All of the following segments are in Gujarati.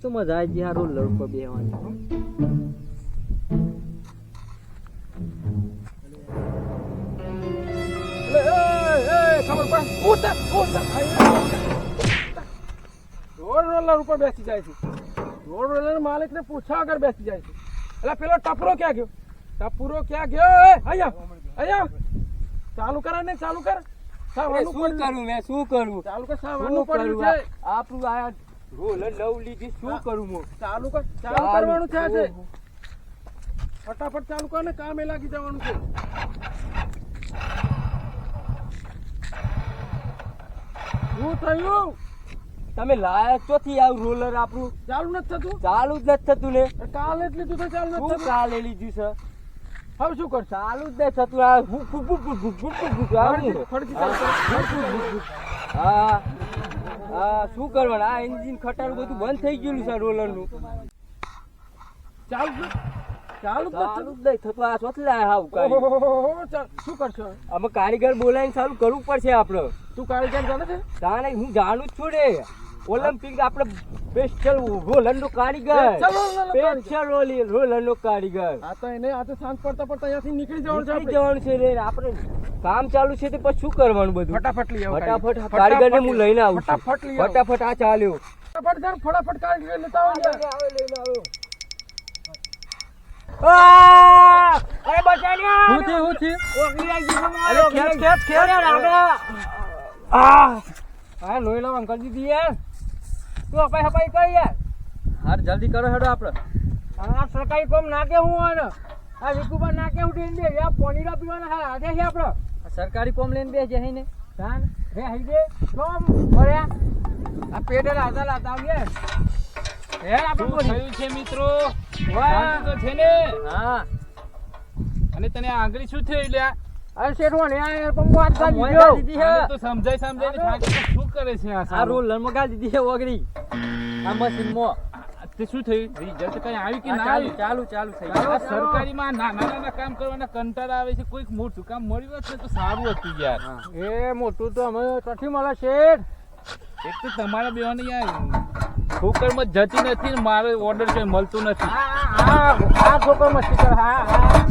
મસ્ત મજા આવી ગઈ આ લડકો હો. રોડ રોલર ઉપર બેસી જાય છે. રોડ રોલર માલિક ને પૂછા આગળ બેસી જાય છે. એટલે પેલો ટપરો ક્યાં ગયો? ટપરો ક્યાં ગયો? અહીંયા અહીંયા. ચાલુ કરે ને ચાલુ કર. શું કરું મેં? શું કરું? ચાલુ કર શું સાવાનું પડ્યું છે. આપણું આ રોલર લવ લીધી શું કરું હું ચાલુ કર ચાલુ કરવાનું છે છે ફટાફટ ચાલુ કર ને કામે લાગી જવાનું છે શું થયું તમે લાયા ચોથી આવું રોલર આપણું ચાલુ નથી થતું ચાલુ જ નથી થતું ને કાલે જ લીધું તો ચાલુ નથી થતું કાલે લીધું છે હવે શું કર ચાલુ જ નથી થતું આ હા હા શું કરવાનું? આ એન્જિન ખટારું બધું બંધ થઈ ગયેલું છે રોલરનું ચાલુ? ચાલુ ચાલુ જ નહીં થતું આ ચોથલા હાવ. ઓહોહોહો, શું કરશો? અમે કારીગર બોલાવીને ચાલુ કરવું પડશે આપણે તું કારીગર જાણે છે? તાણે હું જાણું જ છું ને. ઓલિમ્પિક આપણે સ્પેશિયલ રોલરનો કારીગર. સ્પેશિયલ રોલી રોલરનો કારીગર આ તો એને આ તો સાંજ પડતા પડતા અહીંયાથી નીકળી જવાનું છે નીકળી. જવાનું છે રે આપણે કામ ચાલુ છે તે પછી શું કરવાનું બધું ફટાફટ લઈ આવો ફટાફટ કારીગર. કારીગરને હું લઈને આવું ફટાફટ લઈ ફટાફટ આ ચાલ્યો ફટાફટ જાઓ, ફટાફટ કારીગર લેતા આવો લઈને આવો અરે બચાવ્યા! હું થયું, હું થયું? ઓગળી આવી ગયો ખેંચ. અરે રાગા! આ! આ લોહી લાવવાનું કરી દીધી યાર તું અપાઈ હપાઈ કઈ યાર. હાર જલ્દી કરો હેડો આપણે આ સરકારી કોમ નાકે હું આને? આ વિકુબા નાકે ઉઠીને દે આ પોનીરા પીવાના હા આજે છે આપણો સરકારી કોમ લઈને બે જઈ ને? ધાન રે હઈ દે. કોમ ભર્યા આ પેડે લાતા લાતા આવીએ. હે આપણે બોલી થયું છે મિત્રો? વાહ. તો છે ને? હા. અને તને આંગળી શું થઈ લ્યા? અરે શેઠો ને આ પંગો દીધો તો સમજાય સમજાય ને થાકી તો શું કરે છે આ આ? રોલરમાં ગાલી દીધી છે ઓગળી. આ મશીનમાં તે શું થયું? રિઝલ્ટ કઈ આવી કે ના ચાલુ ચાલુ ચાલુ થઈ ગયું. સરકારીમાં નાના નાના કામ કરવાના કંટાળા આવે છે કોઈક મોટું કામ મળ્યું હોત ને તો સારું હતું યાર. એ મોટું તો અમે કઠી મળે શેઠ એક તો તમારા બેવાની યાર ઠોકરમાં જતી નથી ને મારો ઓર્ડર છે મળતું નથી. આ છોકરો મસ્તી કર હા હા.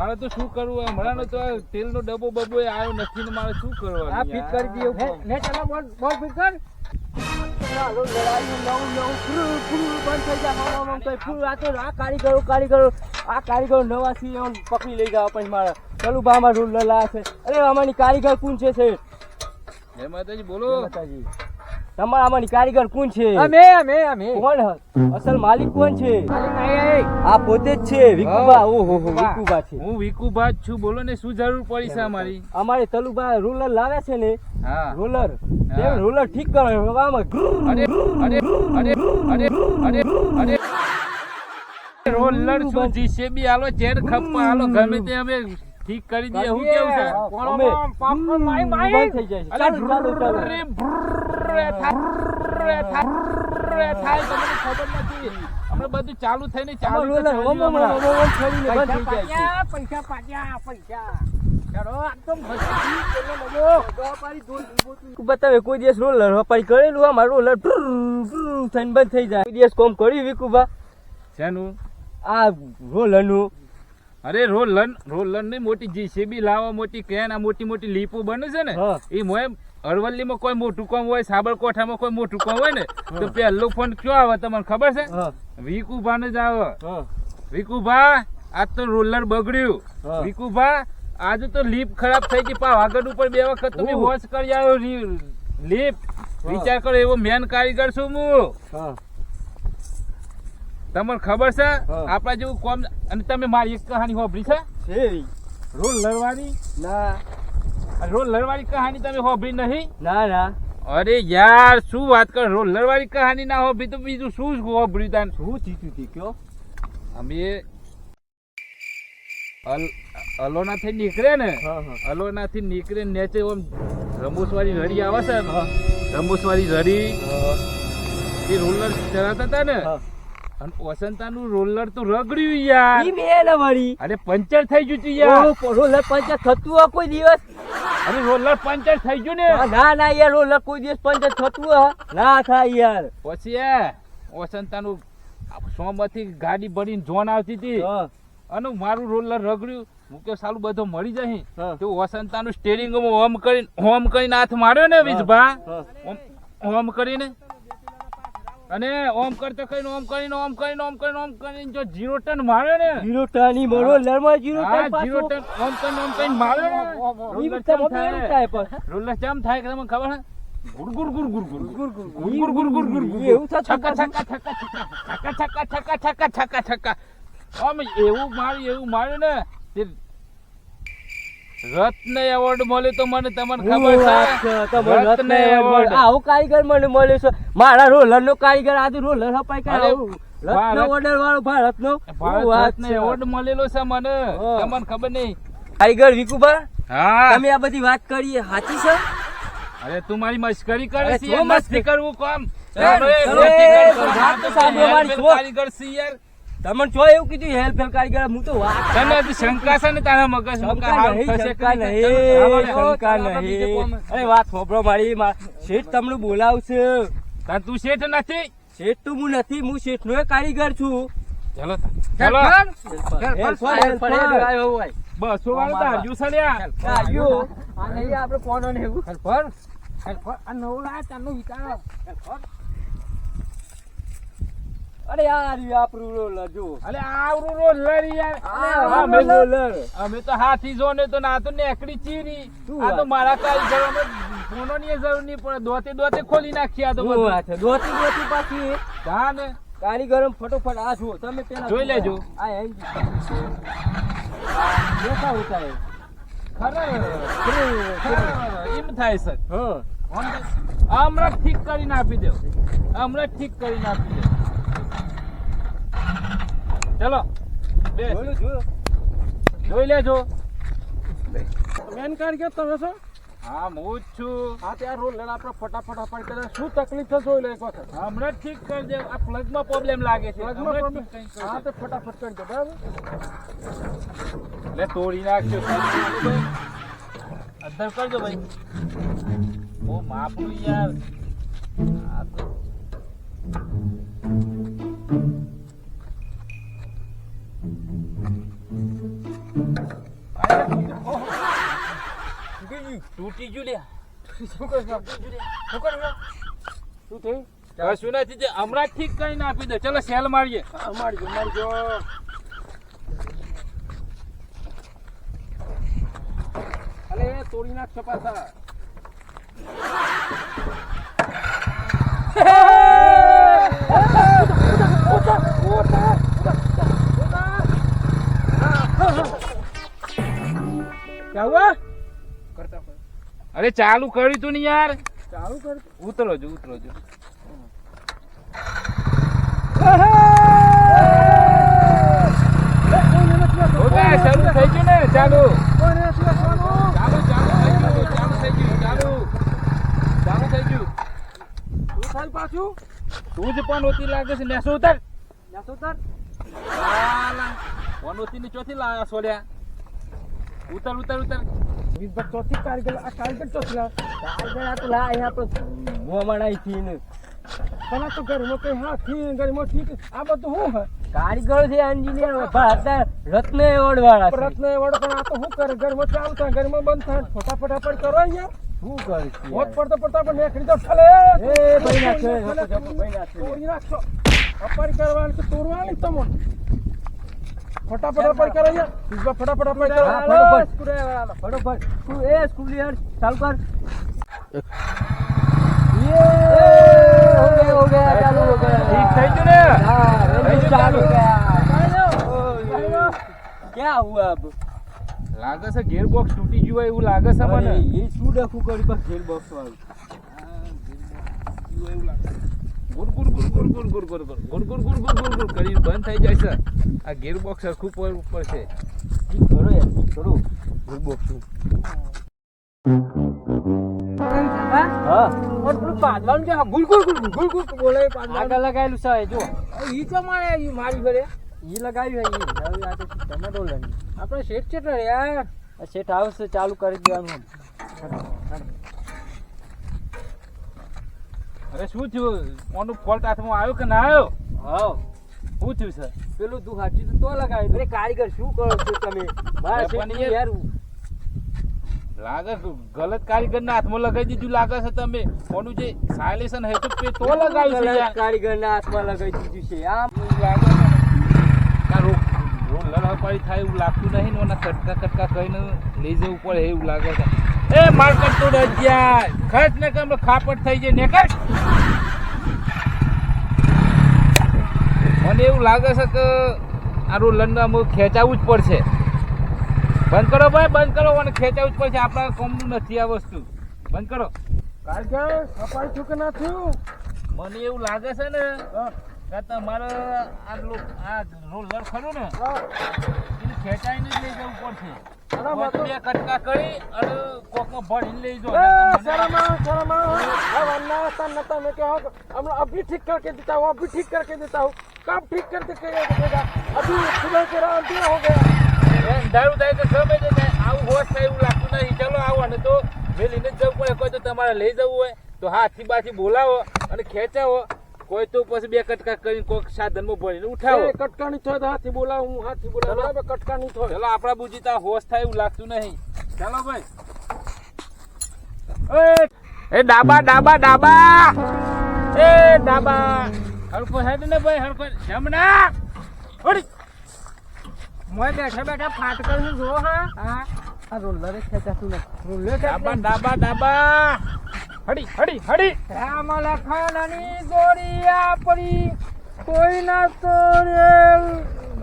મારે તો શું કરવું? હમણાં તો તેલ તેલનો ડબ્બો બબ્બો આવ્યો નથી ને મારે શું કરવાનું આ ફિટ કરી દઈએ ને ચાલો બોલ બોલ ફિટ કર. ચાલો લડાઈ નવું નવું ફૂલ ફૂલ બંધ થઈ જાય મામા મામ કઈ ફૂલ આ તો આ કારીગરો કારીગરો આ કારીગરો નવા છે એમ પકડી લઈ જાવ પછી મારા. ચાલુ બા માં રૂલ લલા છે. અરે આમાંની કારીગર કોણ છે માતાજી બોલો. માતાજી. તમારા આમાંની કારીગર કોણ છે? અમે અમે અમે. કોણ અસલ માલિક કોણ છે. આ પોતે જ છે વિકુબા. ઓહો હો વિકુબા. વિકુબા છે. હું વિકુભા છું. બોલો ને શું જરૂર પડી છે અમારી? અમારે તલુબા રોલર લાવે છે ને હા. રોલર. હા. તે રોલર ઠીક કરો આમાં અરે અરે અરે અરે અરે અરે રોલર શું જીસીબી આલો ચેર ખપ્પા આલો ગમે તે અમે ઠીક કરી દે હું કેવું છે કોણોમાં પાપણ માઈ માઈ થઈ જાય છે ચાલો ચાલો રે રે રે રે થાય તમને ખબર નથી અમે બધું ચાલુ થઈને ચાલુ થઈ જાય પૈસા પાછા પૈસા બતાવે કોઈ દિવસ રોલર વપારી કરેલું આ મારું રોલર થઈને બંધ થઈ જાય કોઈ દિવસ કોમ કર્યું વિકુભા શેનું આ રોલરનું અરે રોલર રોલરની મોટી જીસીબી લાવો મોટી કેન આ મોટી મોટી લીપો બને છે ને. એ મોય અરવલ્લીમાં કોઈ મોટું કામ હોય સાબરકોઠામાં કોઈ મોટું કામ હોય ને તો પહેલો ફોન કયો આવે તમને ખબર છે? વિકુભા ને જ આવે. વિકુભા આજ તો રોલર બગડ્યું. વિકુભા આજે તો લીપ ખરાબ થઈ ગઈ પાવાગઢ ઉપર બે વખત તમે વોશ કરી આવ્યો લીપ. વિચાર કરો એવો મેન કારીગર છું હા. તમને ખબર છે? આપણા જેવું કોમ અને તમે મારી એક કહાની હોભરી છે? રોલ લડવાની? ના. રોલ લડવાની કહાની તમે હોભરી નહીં? ના ના. અરે યાર શું વાત કર? રોલ લડવાની કહાની ના હોભરી તો બીજું શું હોભર્યું તાન? શું થયું હતી કયો? અમે અલ- અલોના થી નીકળે ને? અલોના થી નીકળે ને નેચે ઓમ રમૂસ રડી આવે છે હા. રડી એ રોલર ચલાતા હતા ને? હા. અને વસંતાનું રોલર તો રગડ્યું યાર. ઈ મેં ને વળી અરે પંચર થઈ ગયું છે યાર. ઓ રોલર પંચર થતું હોય કોઈ દિવસ? અરે રોલર પંચર થઈ ગયું ને. ના ના યાર રોલર કોઈ દિવસ પંચર થતું હોય. ના થાય યાર. પછી એ વસંતાનું સોમાંથી ગાડી ભરીને જોન આવતી હતી. અને મારું રોલર રગડ્યું. હું કે સાલું બધું મળી જાય. હા. તો વસંતાનું સ્ટેરિંગ ઓમ કરીને હોમ કરીને હાથ માર્યો ને વિજભા ઓમ ઓમ કરીને. અને ઓમ કરતો કરીને ઓમ કરીને ઓમ કરીને ઓમ કરીને ઓમ કરીને જો જીરો ટન માર્યો ને. જીરો ટન ઈ બોલો લડવા જીરો ટન જીરો ટન ઓમ કરીને ઓમ કરીને માર્યો ને. રોલર ચમ થાય? રોલર ચમ થાય કે તમને ખબર હે એવું માર્યું એવું માર્યું ને. રત્ન એવોર્ડ મળ્યો તો મને તમને ખબર છે? તમને રત્ન એવોર્ડ. આવો કારીગર મને મળ્યો છે. મારા રોલર નો કારીગર આદુ રોલર હપાઈ કે અરે, રત્ન ઓર્ડર વાળો ભારત નો રત્ન એવોર્ડ મળેલો છે મને. તમને ખબર નહીં. કારીગર વિકુભા હા. તમે આ બધી વાત કરી સાચી છે? અરે તું મારી મશ્કરી કરે છે મસ્ત- કરવું કામ. કારીગર છે યાર. તમને જો એવું કીધું હેલ્પ હેલ્પ કારીગર હું તો વાત તને હજી શંકા છે ને તારા મગજ શંકા નહીં શંકા નહીં. શંકા નહીં. અરે વાત ખોબરો મારી મા- શેઠ તમને બોલાવશે. તું શેઠ નથી? શેઠ તો હું નથી હું શેઠ નો કારીગર છું. ચાલો ચલો. બસો વાળો તો હજુ છે ને આયો આ નહીં આપણે ફોન એવું. અરે યાર આ આપણું લાયા ચાલુ વિચારો. આવરું અરે યાર આપરૂરો લજો અરે આવરૂરો લરી યાર. અમે બોલર અમે તો હાથી જો ને તો ના તો નેકડી ચીરી. આ તો મારા કાલ જવાનો ફોનો ની જરૂર નહીં પણ દોતે દોતે ખોલી નાખી આ તો બધું. દોતી દોતી પાછી. હા ને. કારીગરમ ફટોફટ આ જુઓ. તમે પેલા જોઈ લેજો. આ એમ દેખા હોતા હે ખરા એમ થાય સર હા. હમણાં ઠીક કરીને આપી દો. હમણાં ઠીક કરીને આપી દો. ચલો. બે. જોઈ લેજો. મેન કારીગર તમે છો? હા હું જ છું. હા ત્યાં લેલા આપણે ફટાફટ અપાઈ કરે શું તકલીફ છે જોઈ લે એક વખત. હમણાં ઠીક કરી દે. આ પ્લગમાં પ્રોબ્લેમ લાગે છે. પ્લગમાં કરી હા તો ફટાફટ કરી દો બરાબર? એટલે તોડી નાખજો. અધર કરજો ભાઈ. ઓ માપનું યાર. આ તો. તૂટી ગયું લે શું આપી દે ચલો સેલ મારીએ મારજો મારજો અરે તોડી નાખ ચપાસા અરે ચાલુ કર્યું તું ને યાર. ચાલુ કર. ઉતરો જો ઉતરો જો. ચાલુ થઈ ગયું ને? ચાલુ. ચાલુ ચાલુ થઈ ગયું ચાલુ ચાલુ. થઈ ગયું. તું થાય પાછું? તું જ પણ ઓછી લાગે નેસો ઉતર. નેસો ઉતર. ફોન ઓછી ની ચોથી લાવ્યા સોલ્યા. ઉતર ઉતર ઉતર. વીસ ચોથી કારીગર આ કારીગર ચોથી લાવ. કારીગર આ તો લા અહીંયા આપણે મોંમાં થી ને તમે તો ઘરમાં કઈ ઘરમાં ઠીક આ બધું શું હે કારીગરો છે એન્જિનિયર ભારતના રત્ન એવોર્ડ વાળા રત્ન એવોર્ડ પણ આ તો શું કરે ઘરમાં ચાલુ થાય ઘરમાં બંધ થાય ફટાફટ ફટાફટ કરો યાર શું કરશે હોત પડતો પડતા પણ નેકડી તો ઠલે એ ભાઈ જપો, ભાઈ નાખશે. તોડી નાખશો અપારી કરવાની તોડવાની તમો ફટાફટ અપાઈ કરે છે ફટાફટ અપાઈ કરે. ફટાફટ. ફટાફટ. તું એ ચાલુ કર ક્યાં હુઆ અબ લાગે છે ગેર બોક્સ તૂટી ગયું એવું લાગે છે મને. એ શું ડખું કર્યું ગેર બોક્સ વાળું. ગેર બોક્સ એવું લાગે good good good good good good good good good good good good good બંધ થઈ જાય છે આ ગેર બોક્સ છે કરો યાર કરો ગેર ગુલ ગુલ ગુલ ગુલ બોલે એ પાદવાનું. આગળ લગાવેલું છે જો ઈ તો મારે મારી ઘરે ઈ લગાવ્યું હે ઈ આ તો ટમેટો લઈ શેઠ છે ને યાર સેટ આવશે ચાલુ કરી દેવાનું અરે શું થયું? કોનું ફોલ્ટ હાથમાં આવ્યો કે ના આવ્યો? હા. શું થયું સર પેલું દુઃખ હાચી તો તો લગાવી અરે કારીગર શું કરો છો તમે? મારા પણ યાર લાગે ગલત કારીગર ના હાથમાં લગાવી દીધું લાગે છે તમે. કોનું જે સાયલેશન હે તો પે તો લગાવ્યું છે યાર. કારીગરના હાથમાં લગાવી દીધું છે આમ? લાગે ને. રોલર હપાઈ થાય એવું લાગતું નહીં ને ઓના કટકા કટકા કહીને લઈ જવું પડે એવું લાગે છે. એ માર્કેટ તો રજ્યા ખર્ચ ને કમ ખાપટ થઈ જાય. ને કર મને એવું લાગે છે કે આરું લંડન અમુક ખેંચાવવું જ પડશે. બંધ કરો ભાઈ બંધ કરો. અને ખેંચાવવું જ પડશે. આપણા કોમનું નથી આ વસ્તુ. બંધ કરો. સફાઈ થયું કે ના થયું. મને એવું લાગે છે ને તમારે આ લો- આ રોલર ખરું ને એને ખેંચાઈને જ લઈ જવું પડશે અરે મેં તો- બે કટકા કરી અને કોકમાં ભરીને લઈ જાઓ. ए, નહીંતર शर्म आओ, शर्म आओ। अब अन्ना सन नता में क्या होगा हम लोग अभी ठीक करके देता हूँ अभी ठीक करके देता हूँ कब ठीक करके देगा अभी सुबह के रात दिया हो गया એ અંધારું થાય કે ગમે તે થાય આવું હોશ થાય એવું લાગતું નહીં ચલો આવો અને તો મેલીને જ જવું પડે કોઈ તો તમારે લઈ જવું હોય તો હાથથી બાથી બોલાવો અને ખેંચાવો કોઈ તો પછી બે કટકા કરીને કોઈક સાધનમાં ભરીને ઉઠાવો. કટકા નહીં તો હાથી બોલાવ હું હાથી બોલાવ. બરાબર કટકા નહીં થયો. ચાલો આપણા બુજી તા હોશ થાય એવું લાગતું નહીં. ચાલો ભાઈ. એ ડાબા ડાબા ડાબા. એ ડાબા. હડકો હેડ ને ભાઈ હડકો જમણા ઓડી. મોય બેઠા બેઠા ફાટકર હું જો હા. હા. આ રોલર ખેંચાતું નથી રોલર ડાબા ડાબા ડાબા. હડી હડી હડી રામ લખનની ગોળી આપણી કોઈ ના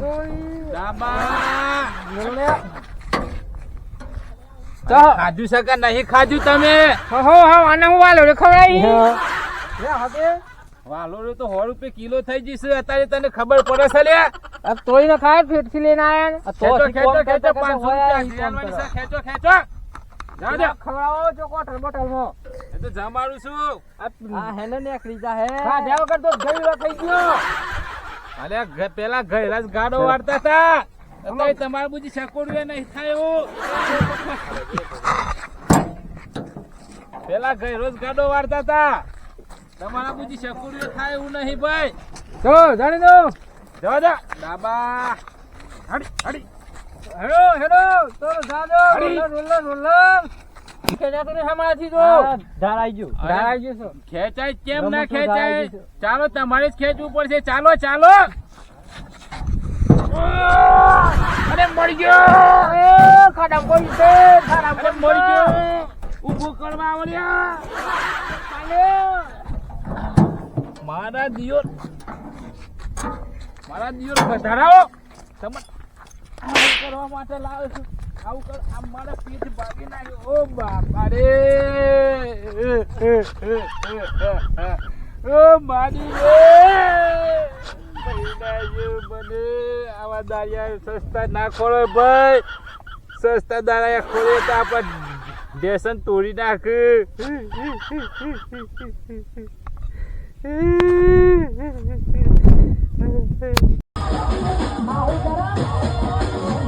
ગોળી ડાબા. તો ખાધું છે કે નહીં? ખાધું તમે? હો હો આને હું વાલો રે ખવડાવી લે હવે. વાલો રે તો સો રૂપિયા કિલો થઈ જશે અત્યારે તને ખબર પડે છે લે. તોય ને ખાય ફેટથી લઈને આયા તો ખેંચો ખેંચો પાંચસો રૂપિયા ખેંચો ખેંચો. જાઓ જાઓ. ખવડાવો છો કોટલ બોટલમાં એ તો જમાડું છું. આ હેને ને ખરીદા હે. હા દેવ કર તો ગઈ થઈ ગયો. અલે પેલા ઘરે જ ગાડો વાળતા હતા. અત્યારે તમારે બુજી સકોડિયા નહીં થાય એવું. પેલા રોજ ગાડો વાળતા હતા. તમારા બુજી સકોડિયો થાય એવું નહીં ભાઈ. તો જાણી દો જવા દા ડાબા. હડી હડી. હેડો હેડો તો જાજો. રોલ ખેંચાય કેમ ના ખેંચાય? ચાલો તમારે જ ખેંચવું પડશે. ચાલો ચાલો. અરે મળી ગયો. એ ખાડા પડી છે. મળી ગયો. ઉભું કરવા આવડ્યા મારા દિયોર મારા દિયોર વધારાઓ તમે કરવા માટે લાવે છે. આવું કર આમ મારા પીઠ ભાગી નાખ્યો. ઓ બાપા રે ઓ મારી રે આવા દાળિયા સસ્તા ના ખોળો ભાઈ. સસ્તા દાળિયા ખોળે તો આપણે દેશન તોડી નાખ. Mau darah, mau darah